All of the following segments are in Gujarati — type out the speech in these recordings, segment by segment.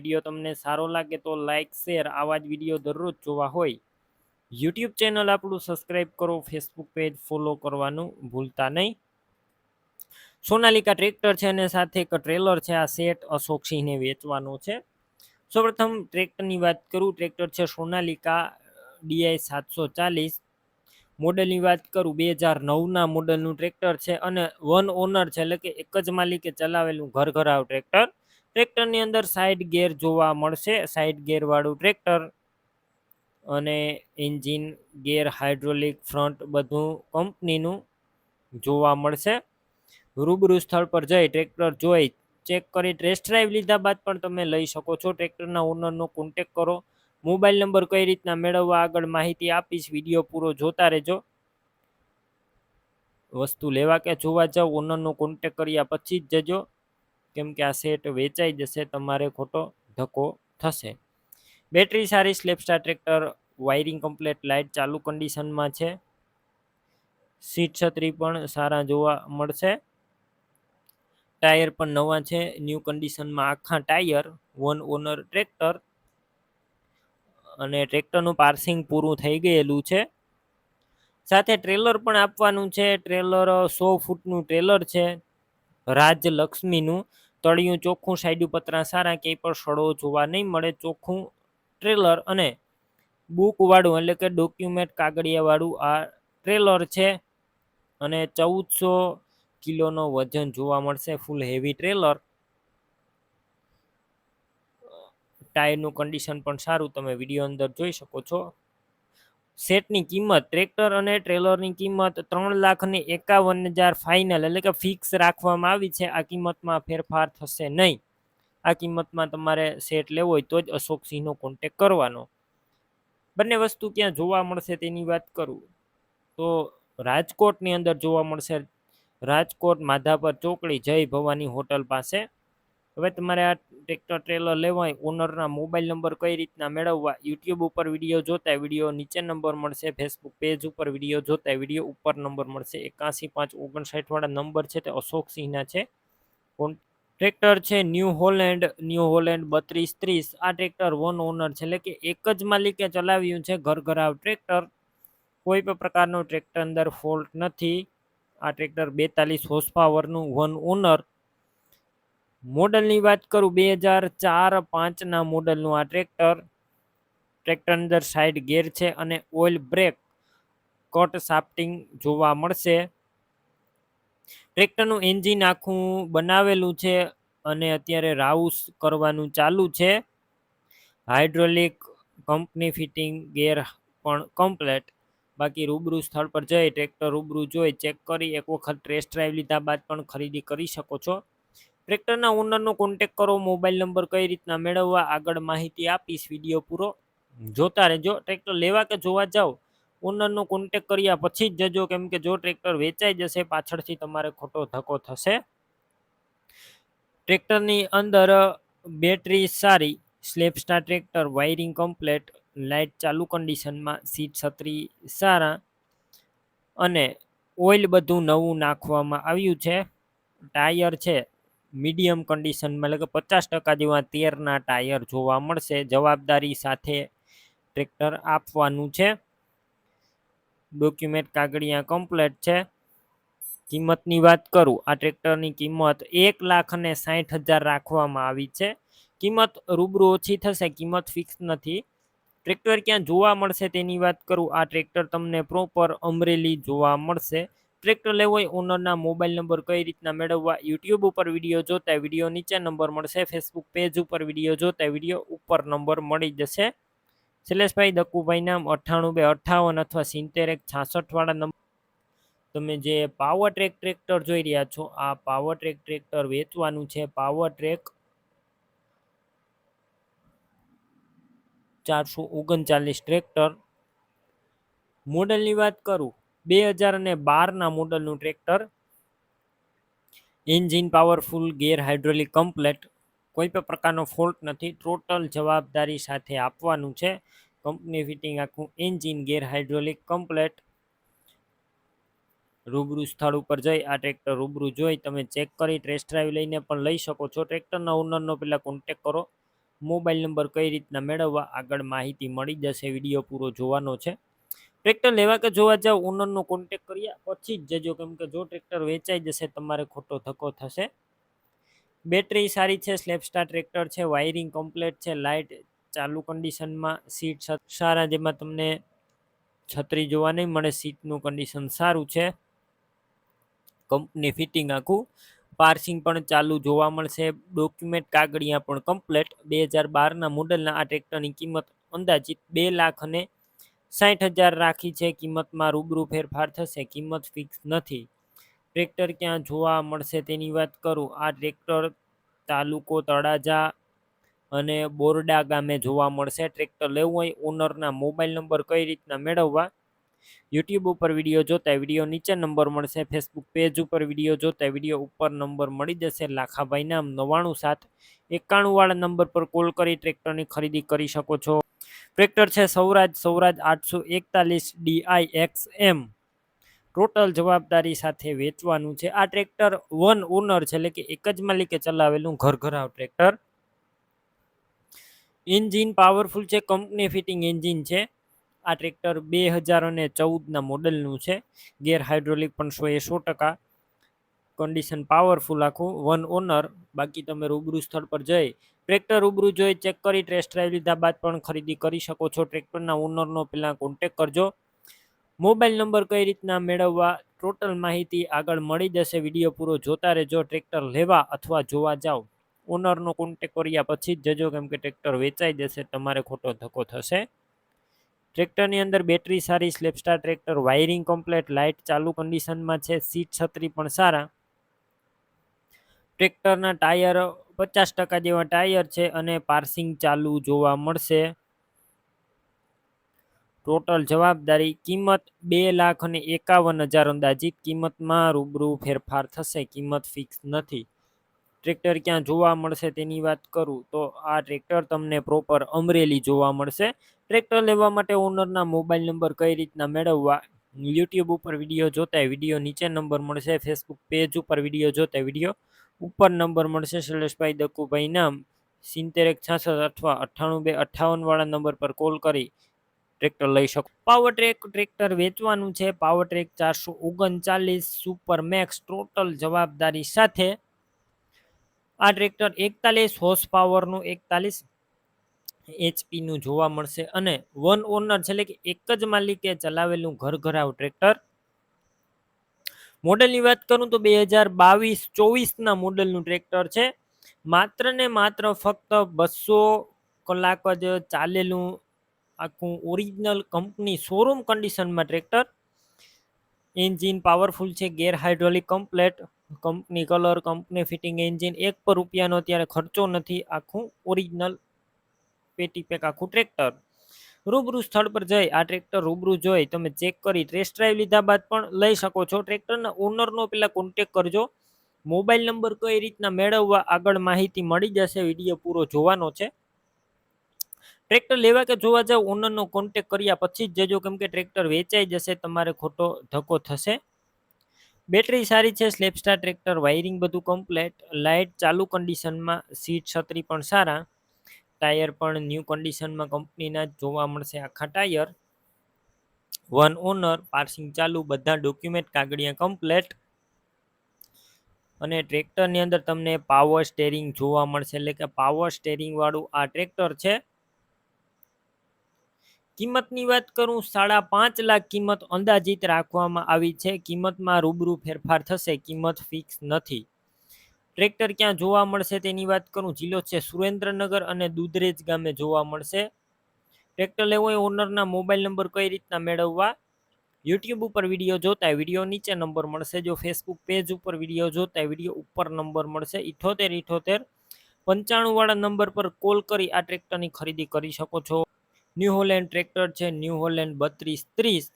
વીડિયો તમને સારો લાગે તો લાઇક શેર આવા જ વીડિયો દરરોજ જોવા હોય. યુટ્યુબ ચેનલ આપણું સબસ્ક્રાઈબ કરો ફેસબુક પેજ ફોલો કરવાનું ભૂલતા નહીં. સોનાલિકા ટ્રેક્ટર છે અને સાથે એક ટ્રેલર છે, આ સેટ અશોક સિંહને વેચવાનો છે. સૌપ્રથમ ટ્રેક્ટરની વાત કરું ટ્રેક્ટર છે સોનાલિકા ડીઆઈ સાતસો ચાલીસ. મોડલની વાત કરું, બે હજાર નવના મોડલનું ટ્રેક્ટર છે અને વન ઓનર છે, એટલે કે એક જ માલિકે ચલાવેલું ઘર ઘરાવ ટ્રેક્ટર ટ્રેક્ટરની અંદર સાઈડ ગેર જોવા મળશે. સાઈડ ગેરવાળું ટ્રેક્ટર અને એન્જિન ગેર હાઇડ્રોલિક ફ્રન્ટ બધું કંપનીનું જોવા મળશે. રૂબરૂ સ્થળ પર જઈ ટ્રેક્ટર જોઈ ચેક કરી ટેસ્ટ ડ્રાઈવ લીધા બાદ પણ તમે લઈ શકો છો. ટ્રેક્ટરના ઓનરનો કોન્ટેક કરો. મોબાઈલ નંબર કઈ રીતના મેળવવા આગળ માહિતી આપીશ. વીડિયો પૂરો જોતા રહેજો. વસ્તુ લેવા કે જોવા જાવ ઓનરનો કોન્ટેક કર્યા પછી જ જજો. કેમ કે આ સેટ વેચાઈ જશે, તમારે ખોટો ધક્કો થશે. બેટરી સારી self start tractor wiring complete light ચાલુ કન્ડિશનમાં છે. સીટ છત્રી પણ સારા જોવા મળશે. ટાયર પણ નવા છે ન્યૂ કન્ડિશનમાં આખા ટાયર વન ઓનર ટ્રેક્ટર અને ટ્રેક્ટરનું પાર્સિંગ પૂરું થઈ ગયેલું છે. સાથે ટ્રેલર પણ આપવાનું છે ટ્રેલર સો ફૂટનું ટ્રેલર છે. રાજલક્ષ્મીનું તળિયું ચોખ્ખું સાઈડ પતરા સારા ક્યાંય પણ સડો જોવા નહીં મળે. ચોખ્ખું ટ્રેલર અને બુકવાળું એટલે કે ડોક્યુમેન્ટ કાગળિયાવાળું આ ટ્રેલર છે અને ચૌદસો કિલોનો વજન જોવા મળશે. Full heavy trailer. ટાયરનું કન્ડિશન પણ સારું. તમે વીડિયો અંદર જોઈ શકો છો. સેટની કિંમત, ટ્રેક્ટર અને ટ્રેલરની કિંમત ત્રણ લાખ ને એકાવન હજાર ફાઇનલ એટલે કે ફિક્સ રાખવામાં આવી છે. આ કિંમતમાં ફેરફાર થશે નહીં. આ કિંમતમાં તમારે સેટ લેવો હોય તો જ અશોક સિંહનો કોન્ટેક કરવાનો. બંને વસ્તુ ક્યાં જોવા મળશે તેની વાત કરું. તો રાજકોટની અંદર જોવા મળશે. રાજકોટ માધાપર ચોકડી જય ભવાની હોટલ પાસે. હવે તમારે આ ટ્રેક્ટર ટ્રેલર લેવાય ઓનરના મોબાઈલ નંબર કઈ રીતના મેળવવા યુટ્યુબ ઉપર વીડિયો જોતા વીડિયો નીચે નંબર મળશે ફેસબુક પેજ ઉપર વીડિયો જોતા વીડિયો ઉપર નંબર મળશે. એકાસી પાંચ ઓગણસાઠવાળા નંબર છે તે અશોક સિંહના છે. ટ્રેક્ટર છે ન્યૂ હોલેન્ડ ન્યૂ હોલેન્ડ બત્રીસ ત્રીસ. આ ટ્રેક્ટર વન ઓનર છે. એટલે કે એક જ માલિકે ચલાવ્યું છે ઘર ઘરાવ ટ્રેક્ટર કોઈ પણ પ્રકારનો ટ્રેક્ટર અંદર ફોલ્ટ નથી. આ ટ્રેક્ટર બેતાલીસ હોર્સ પાવરનું વન ઓનર મોડલની વાત કરું, બે હજાર ચાર પાંચના મોડલનું આ ટ્રેક્ટર. ટ્રેક્ટર અંદર સાઈડ ગેર છે અને ઓઇલ બ્રેક કટ સાફ્ટિંગ જોવા મળશે. ટ્રેક્ટરનું એન્જિન આખું બનાવેલું છે અને અત્યારે રાઉસ કરવાનું ચાલુ છે. હાઇડ્રોલિક કંપની ફિટિંગ ગેર પણ કમ્પ્લેટ બાકી રૂબરૂ સ્થળ પર જઈ ટ્રેક્ટર રૂબરૂ જોઈ ચેક કરી, એક વખત ટેસ્ટ ડ્રાઈવ લીધા બાદ પણ ખરીદી કરી શકો છો. ટ્રેક્ટરના ઓનરનો કોન્ટેક કરો મોબાઈલ નંબર કઈ રીતના મેળવવા, આગળ માહિતી આપીશ વીડિયો પૂરો જોતા રહેજો. ટ્રેક્ટર લેવા કે જોવા જાઓ ઓનરનો કોન્ટેક કર્યા પછી જ જજો, કેમ કે જો ટ્રેક્ટર વેચાઈ જશે, પાછળથી તમારે ખોટો ધક્કો થશે. ટ્રેક્ટરની અંદર બેટરી સારી સ્લેપ્સના ટ્રેક્ટર વાયરિંગ કમ્પ્લેટ લાઇટ ચાલુ કન્ડિશનમાં સીટ છત્રી સારા અને ઓઇલ બધું નવું નાખવામાં આવ્યું છે. ટાયર છે મીડિયમ કન્ડિશનમાં એટલે કે પચાસ ટકા જેવા તેરના ટાયર જોવા મળશે. જવાબદારી સાથે ટ્રેક્ટર આપવાનું છે. ડોક્યુમેન્ટ કાગળિયા કમ્પ્લેટ છે. કિંમતની વાત કરું, આ ટ્રેક્ટરની કિંમત એક લાખ અને સાઠ હજાર રાખવામાં આવી છે. કિંમત રૂબરૂ ઓછી થશે, કિંમત ફિક્સ નથી. ટ્રેક્ટર ક્યાં જોવા મળશે તેની વાત કરું, આ ટ્રેક્ટર તમને પ્રોપર અમરેલી જોવા મળશે. ટ્રેક્ટર લેવો હોય ઓનરના મોબાઈલ નંબર કઈ રીતના મેળવવા, યુટ્યુબ ઉપર વીડિયો જોતા વીડિયો નીચે નંબર મળશે ફેસબુક પેજ ઉપર વીડિયો જોતા વીડિયો ઉપર નંબર મળી જશે. શૈલેષભાઈ દક્કુભાઈ નામ અઠ્ઠાણું બે, અઠ્ઠાવન અથવા સિત્તેર એક છાસઠવાળા નંબર. તમે જે પાવર ટ્રેક ટ્રેક્ટર જોઈ રહ્યા છો, આ પાવર ટ્રેક ટ્રેક્ટર વેચવાનું છે પાવર ટ્રેક ચારસો ઓગણચાલીસ ટ્રેક્ટર મોડલની વાત કરું બે હજાર અને બારના મોડલનું tractor, engine powerful, gear hydraulic complete, કોઈ પણ પ્રકારનો ફોલ્ટ નથી, ટોટલ જવાબદારી સાથે આપવાનું છે. કંપની ફિટિંગ આખું એન્જિન, ગેર હાઇડ્રોલિક કમ્પ્લેટ. રૂબરૂ સ્થળ ઉપર જઈ આ ટ્રેક્ટર રૂબરૂ જોઈ તમે ચેક કરી, ટેસ્ટ ડ્રાઈવ લઈને પણ લઈ શકો છો. ટ્રેક્ટરના ઓનરનો પહેલાં કોન્ટેક કરો. મોબાઈલ નંબર કઈ રીતના મેળવવા, આગળ માહિતી મળી જશે, વીડિયો પૂરો જોવાનો છે. ટ્રેક્ટર લેવા કે જોવા જાવ ઓનરનો કોન્ટેક કર્યા, પછી જ જજો. કેમ કે જો ટ્રેક્ટર વેચાઈ જશે, તમારે ખોટો ધક્કો થશે. બેટરી સારી છે સ્લેપસ્ટાર ટ્રેક્ટર છે વાયરિંગ કમ્પ્લેટ છે લાઇટ ચાલુ કન્ડિશનમાં સીટ સારા જેમાં તમને છત્રી જોવા નહીં મળે સીટનું કન્ડિશન સારું છે. કંપની ફિટિંગ આખું. પાર્સિંગ પણ ચાલુ જોવા મળશે. ડોક્યુમેન્ટ કાગળિયા પણ કમ્પ્લેટ બે હજાર બારના મોડલના આ ટ્રેક્ટરની કિંમત અંદાજિત બે લાખ અને સાઠ હજાર રાખી છે, કિંમતમાં રૂબરૂ ફેરફાર થશે, કિંમત ફિક્સ નથી. ટ્રેક્ટર ક્યાં જોવા મળશે તેની વાત કરું. આ ટ્રેક્ટર તાલુકો તળાજા અને બોરડા ગામે જોવા મળશે. ટ્રેક્ટર લેવું હોય ઓનરના મોબાઈલ નંબર કઈ રીતના મેળવવા? યુટ્યુબ ઉપર વીડિયો જોતા વીડિયો નીચે નંબર મળશે ફેસબુક પેજ ઉપર વીડિયો જોતા વીડિયો ઉપર નંબર મળી જશે, લાખાભાઈ નામ નવ્વાણું સાત એકાણુંવાળા નંબર પર કોલ કરી ટ્રેક્ટરની ખરીદી કરી શકો છો. ટ્રેક્ટર છે સૌરાજ સૌરાજ આઠસો એકતાલીસ ડીઆઈ એક્સ એમ ટોટલ જવાબદારી સાથે વેચવાનું છે. આ ટ્રેક્ટર વન ઓનર છે, એટલે કે એક જ માલિકે ચલાવેલું ઘર ઘરાવ ટ્રેક્ટર એન્જિન પાવરફુલ છે કંપની ફિટિંગ એન્જિન છે. આ ટ્રેક્ટર બે હજાર અને ચૌદના મોડલનું છે. ગેર હાઇડ્રોલિક પણ સો એ સો ટકા. કન્ડિશન પાવરફુલ આખું. One owner. બાકી તમે રૂબરૂ સ્થળ પર જઈ ટ્રેક્ટર રૂબરૂ જોઈ ચેક કરી, ટેસ્ટ ડ્રાઈવ લીધા બાદ પણ ખરીદી કરી શકો છો. ટ્રેક્ટરના ઓનરનો પહેલાં કોન્ટેક કરજો. મોબાઈલ નંબર કઈ રીતના મેળવવા ટોટલ માહિતી આગળ મળી જશે. વીડિયો પૂરો જોતા રહેજો. ટ્રેક્ટર લેવા અથવા જોવા જાઓ. ઓનરનો કોન્ટેક કર્યા પછી જ જજો, કેમ કે ટ્રેક્ટર વેચાઈ જશે. તમારે ખોટો ધક્કો થશે. ટ્રેક્ટરની અંદર બેટરી સારી, self start tractor, wiring complete, light ચાલુ કન્ડિશનમાં છે, સીટ છત્રી પણ સારા. ટ્રેક્ટરના ટાયર પચાસ ટકા જેવા ટાયર છે અને પાર્સિંગ ચાલુ જોવા મળશે. ટોટલ જવાબદારી કિંમત બે લાખ અને એકાવન હજાર અંદાજિત. કિંમતમાં રૂબરૂ ફેરફાર થશે, કિંમત ફિક્સ નથી. ટ્રેક્ટર ક્યાં જોવા મળશે તેની વાત કરું તો આ ટ્રેક્ટર તમને પ્રોપર અમરેલી જોવા મળશે. ટ્રેક્ટર લેવા માટે ઓનરના મોબાઈલ નંબર કઈ રીતના મેળવવા? યુટ્યુબ ઉપર વીડિયો જોતા વીડિયો નીચે નંબર મળશે ફેસબુક પેજ ઉપર વીડિયો જોતા વીડિયો ઉપર નંબર મળશે શૈલેષભાઈ દક્કુભાઈ નામ સિત્તેર એક છાસઠ અથવા અઠ્ઠાણું બે અઠ્ઠાવન વાળા નંબર પર કોલ કરી ટ્રેક્ટર લઈ શકો. પાવર ટ્રેક ટ્રેક્ટર વેચવાનું છે. પાવર ટ્રેક ચારસો ઓગણચાલીસ સુપર મેક્સ ટોટલ જવાબદારી સાથે આ ટ્રેક્ટર એકતાલીસ હોર્સ પાવરનું એકતાલીસ એચપીનું જોવા મળશે અને વન ઓનર છે એટલે કે એક જ માલિકે ચલાવેલું ઘર ઘરાવ ટ્રેક્ટર મોડેલની વાત કરું તો બે હજાર બાવીસ ચોવીસના મોડેલનું ટ્રેક્ટર છે. માત્ર ને માત્ર ફક્ત બસો કલાક જ ચાલેલું આખું ઓરિજિનલ કંપની શોરૂમ કન્ડિશનમાં ટ્રેક્ટર એન્જિન પાવરફુલ છે, gear hydraulic complete company colour company fitting engine એક પર રૂપિયાનો અત્યારે ખર્ચો નથી, આખું ઓરિજિનલ પેટી પેક આખું ટ્રેક્ટર. રૂબરૂ સ્થળ પર જઈ આ ટ્રેક્ટર રૂબરૂ જોઈ તમે ચેક કરી ટેસ્ટ ડ્રાઈવ લીધા બાદ પણ લઈ શકો છો. ટ્રેક્ટરના ઓનરનો પહેલાં કોન્ટેક કરજો. મોબાઈલ નંબર કઈ રીતના મેળવવા આગળ માહિતી મળી જશે વીડિયો પૂરો જોવાનો છે. ટ્રેક્ટર લેવા કે જોવા જાવ ઓનરનો કોન્ટેક કર્યા પછી જ જજો કેમ કે ટ્રેક્ટર વેચાઈ જશે, તમારે ખોટો ધક્કો થશે. બેટરી સારી છે સ્લેપસ્ટાર ટ્રેક્ટર વાયરિંગ બધું કમ્પ્લેટ લાઇટ ચાલુ કન્ડિશનમાં સીટ છત્રી પણ સારા. ટાયર પણ ન્યૂ કન્ડિશનમાં કંપનીના જ જોવા મળશે. આખા ટાયર, વન ઓનર, પાર્સિંગ ચાલુ, બધા ડોક્યુમેન્ટ કાગળિયા કમ્પ્લેટ. અને ટ્રેક્ટરની અંદર તમને પાવર સ્ટેરિંગ જોવા મળશે. એટલે કે પાવર સ્ટેરિંગ વાળું આ ટ્રેક્ટર છે. કિંમતની વાત કરું, સાડા પાંચ લાખ કિંમત અંદાજિત રાખવામાં આવી છે. કિંમતમાં રૂબરૂ ફેરફાર થશે, કિંમત ફિક્સ નથી. ટ્રેક્ટર ક્યાં જોવા મળશે તેની વાત કરું? જિલ્લો છે સુરેન્દ્રનગર અને દુધરેજ ગામે જોવા મળશે. ટ્રેક્ટર લેવો હોય ઓનરના મોબાઈલ નંબર કઈ રીતના મેળવવા? યુટ્યુબ ઉપર વીડિયો જોતા વીડિયો નીચે નંબર મળશે. જો ફેસબુક પેજ ઉપર વીડિયો જોતા વીડિયો ઉપર નંબર મળશે. ઇઠોતેર ઇઠોતેર પંચાણુંવાળા નંબર પર કોલ કરી આ ટ્રેક્ટરની ખરીદી કરી શકો છો. ન્યૂ હોલેન્ડ ટ્રેક્ટર છે, ન્યૂ હોલેન્ડ બત્રીસ ત્રીસ.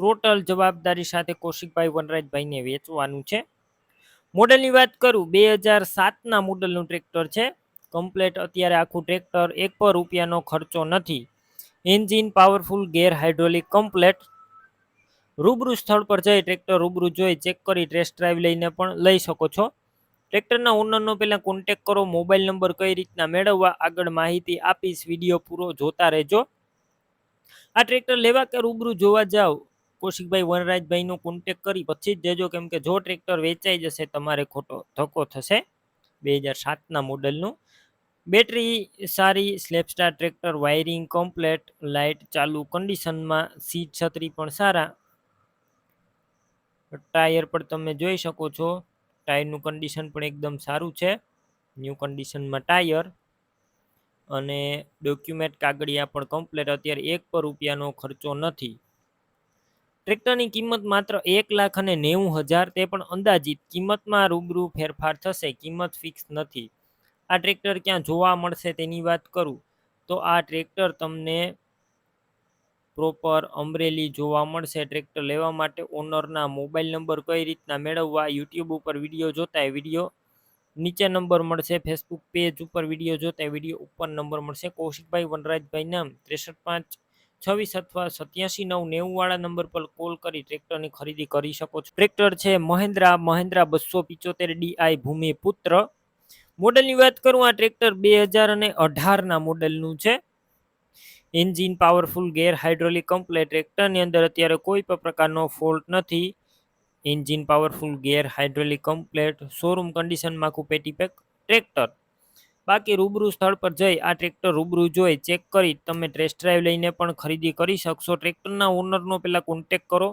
ટોટલ જવાબદારી સાથે કૌશિકભાઈ વનરાજભાઈને વેચવાનું છે. મોડલની વાત કરું, બે હજાર સાતના મોડલનું ટ્રેક્ટર છે. કમ્પ્લેટ અત્યારે આખું ટ્રેક્ટર એક પર રૂપિયાનો ખર્ચો નથી. Engine powerful, gear hydraulic, complete. રૂબરૂ સ્થળ પર જઈ ટ્રેક્ટર રૂબરૂ જોઈ, ચેક કરી, ટેસ્ટ ડ્રાઈવ લઈને પણ લઈ શકો છો. ટ્રેક્ટરના ઓનરનો પહેલાં કોન્ટેક કરો, મોબાઈલ નંબર કઈ રીતના મેળવવા, આગળ માહિતી આપીશ, વીડિયો પૂરો જોતા રહેજો. આ ટ્રેક્ટર લેવા કે રૂબરૂ જોવા જાવ કૌશિકભાઈ વનરાજભાઈનો કોન્ટેક કરી પછી જ જજો કેમ કે જો ટ્રેક્ટર વેચાઈ જશે તમારે ખોટો ધક્કો થશે બે હજાર સાતના મોડલનું. બેટરી સારી self start tractor wiring complete light ચાલુ કન્ડિશનમાં સીટ છત્રી પણ સારા. ટાયર પણ તમે જોઈ શકો છો. ટાયરનું કન્ડિશન પણ એકદમ સારું છે. ન્યૂ કન્ડિશનમાં ટાયર અને ડોક્યુમેન્ટ કાગળિયા પણ કમ્પ્લેટ અત્યારે એક પર રૂપિયાનો ખર્ચો નથી. ટ્રેક્ટરની કિંમત માત્ર એક લાખ અને નેવું હજાર તે પણ અંદાજિત કિંમતમાં રૂબરૂ ફેરફાર થશે. કિંમત ફિક્સ નથી. આ ટ્રેક્ટર ક્યાં જોવા મળશે તેની વાત કરું તો આ ટ્રેક્ટર તમને પ્રોપર અમરેલી જોવા મળશે. ટ્રેક્ટર લેવા માટે ઓનરના મોબાઈલ નંબર કઈ રીતના મેળવવા યુટ્યુબ ઉપર વીડિયો જોતા એ વીડિયો નીચે નંબર મળશે. ફેસબુક પેજ ઉપર વીડિયો જોતા એ વીડિયો ઉપર નંબર મળશે. કૌશિકભાઈ વનરાજભાઈ નામ ત્રેસઠ પાંચ છવ્વીસ અથવા સત્યાસી નવ નેવું વાળા નંબર પર કોલ કરી ટ્રેક્ટરની ખરીદી કરી શકો છો. ટ્રેક્ટર છે મહેન્દ્રા મહેન્દ્રા બસો પિચોતેર ડીઆઈ ભૂમિપુત્ર મોડલની વાત કરું, આ ટ્રેક્ટર બે હજાર અને અઢારના મોડલનું છે. Engine powerful, gear hydraulic, complete ટ્રેક્ટરની અંદર અત્યારે કોઈ પણ પ્રકારનો ફોલ્ટ નથી. Engine powerful, gear hydraulic, complete. Showroom કન્ડિશનમાં આખું પેટી પેક ટ્રેક્ટર. બાકી રૂબરૂ સ્થળ પર જઈ આ ટ્રેક્ટર રૂબરૂ જોઈ ચેક કરી તમે ટેસ્ટ ડ્રાઈવ લઈને પણ ખરીદી કરી શકશો. ટ્રેક્ટરના ઓનરનો પહેલાં કોન્ટેક કરો.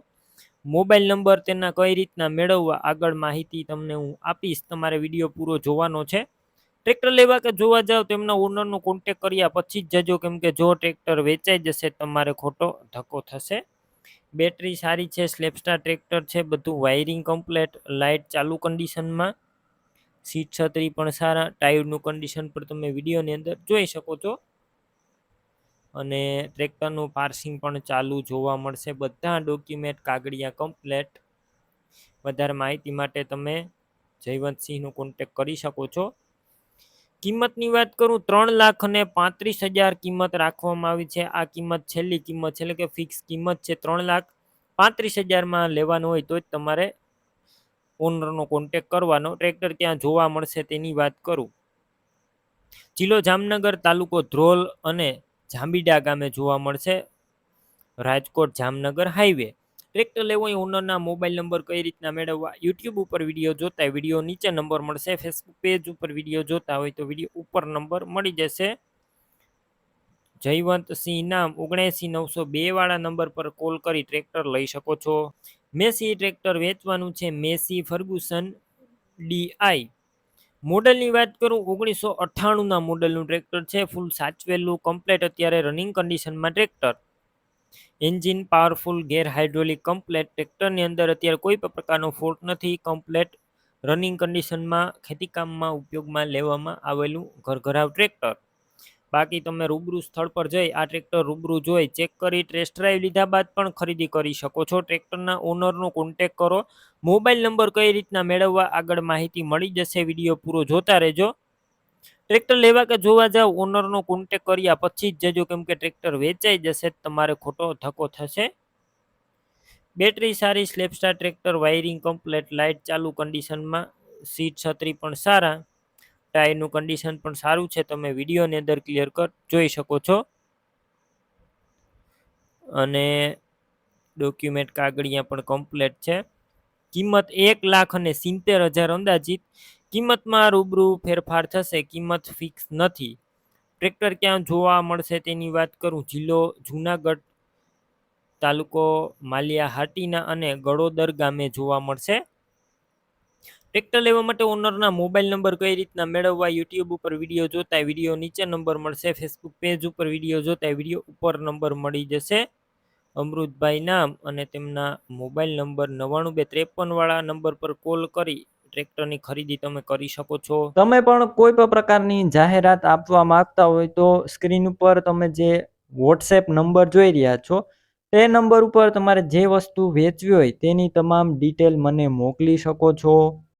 મોબાઈલ નંબર તેના કઈ રીતના મેળવવા આગળ માહિતી તમને હું આપીશ. તમારે વીડિયો પૂરો જોવાનો છે. ટ્રેક્ટર લેવા કે જોવા જાવ તેમના ઓનરનો કોન્ટેક કર્યા પછી જ જજો કેમ કે જો ટ્રેક્ટર વેચાઈ જશે તમારે ખોટો ધક્કો થશે. બેટરી સારી છે સ્લેપસ્ટાર ટ્રેક્ટર છે, બધું વાયરિંગ કમ્પ્લેટ લાઇટ ચાલુ કન્ડિશનમાં સીટ છત્રી પણ સારા, ટાયરનું કન્ડિશન પણ તમે વિડીયોની અંદર જોઈ શકો છો. અને ટ્રેક્ટરનું પાર્સિંગ પણ ચાલુ જોવા મળશે. બધા ડોક્યુમેન્ટ કાગળિયા કમ્પ્લેટ વધારે માહિતી માટે તમે જયવંતસિંહનો કોન્ટેક કરી શકો છો. કિંમતની વાત કરું, ત્રણ લાખ અને પાંત્રીસ હજાર કિંમત રાખવામાં આવી છે. આ કિંમત છેલ્લી કિંમત છે, એટલે કે ફિક્સ કિંમત છે ત્રણ લાખ પાંત્રીસ હજારમાં લેવાનું હોય તો જ તમારે ઓનરનો કોન્ટેક કરવાનો. ટ્રેક્ટર ક્યાં જોવા મળશે તેની વાત કરું. જિલ્લો જામનગર તાલુકો ધ્રોલ અને જાંબીડા ગામે જોવા મળશે. રાજકોટ જામનગર હાઈવે ટ્રેક્ટર લેવો એ ઓનરના મોબાઈલ નંબર કઈ રીતના મેળવવા? યુટ્યુબ ઉપર વીડિયો જોતા વીડિયો નીચે નંબર મળશે. ફેસબુક પેજ ઉપર વીડિયો જોતા હોય તો વીડિયો ઉપર નંબર મળી જશે. જયવંતસિંહ નામ ઓગણસી નવસો બે વાળા નંબર પર કોલ કરી ટ્રેક્ટર લઈ શકો છો. મેસી ટ્રેક્ટર વેચવાનું છે મેસી ફર્ગુસન ડીઆઈ મોડલની વાત કરું, ઓગણીસો અઠ્ઠાણુંના મોડલનું ટ્રેક્ટર છે, ફૂલ સાચવેલું કમ્પ્લેટ અત્યારે રનિંગ કન્ડિશનમાં tractor. Engine powerful gear hydraulic complete ટ્રેક્ટરની અંદર અત્યારે કોઈ પણ પ્રકારનો ફોલ્ટ નથી કમ્પ્લેટ રનિંગ કન્ડિશનમાં ખેતીકામમાં ઉપયોગમાં લેવામાં આવેલું ઘરઘરાવ ટ્રેક્ટર. બાકી તમે રૂબરૂ સ્થળ પર જઈ આ ટ્રેક્ટર રૂબરૂ જોઈ, ચેક કરી ટેસ્ટ ડ્રાઈવ લીધા બાદ પણ ખરીદી કરી શકો છો. ટ્રેક્ટરના ઓનરનો કોન્ટેક કરો. મોબાઈલ નંબર કઈ રીતના મેળવવા આગળ માહિતી મળી જશે, વીડિયો પૂરો જોતા રહેજો. ટ્રેક્ટર લેવા કે જોવા જાવ ઓનરનો કોન્ટેક કર્યા પછી જ જજો, કેમ કે ટ્રેક્ટર વેચાઈ જશે, તમારે ખોટો ધક્કો થશે. બેટરી સારી self start tractor wiring complete light ચાલુ કન્ડિશનમાં સીટ છત્રી પણ સારા. ટાયરનું કન્ડિશન પણ સારું છે, તમે વિડીયોની અંદર ક્લિયર કટ જોઈ શકો છો. અને ડોક્યુમેન્ટ કાગળિયા પણ કમ્પ્લેટ છે. કિંમત એક લાખ અને સિત્તેર હજાર અંદાજિત. કિંમતમાં રૂબરૂ ફેરફાર થશે, કિંમત ફિક્સ નથી. ટ્રેક્ટર ક્યાં જોવા મળશે તેની વાત કરું, જિલ્લો જુનાગઢ તાલુકો માલિયા હાટીના અને ગળોદર ગામે જોવા મળશે. ટ્રેક્ટર લેવા માટે ઓનરના મોબાઈલ નંબર કઈ રીતના મેળવવા યુટ્યુબ ઉપર વીડિયો જોતા વીડિયો નીચે નંબર મળશે. ફેસબુક પેજ ઉપર વીડિયો જોતા વીડિયો ઉપર નંબર મળી જશે. અમૃતભાઈ નામ અને તેમના મોબાઈલ નંબર નવ્વાણું બે ત્રેપન વાળા નંબર પર કોલ કરી ટ્રેક્ટરની ખરીદી તમે કરી શકો છો. તમે પણ કોઈ પણ પ્રકારની જાહેરાત આપવા માંગતા હોય તો સ્ક્રીન ઉપર તમે જે વોટ્સએપ નંબર જોઈ રહ્યા છો, તે નંબર ઉપર તમારે જે વસ્તુ વેચવી હોય તેની તમામ ડિટેલ મને મોકલી શકો છો.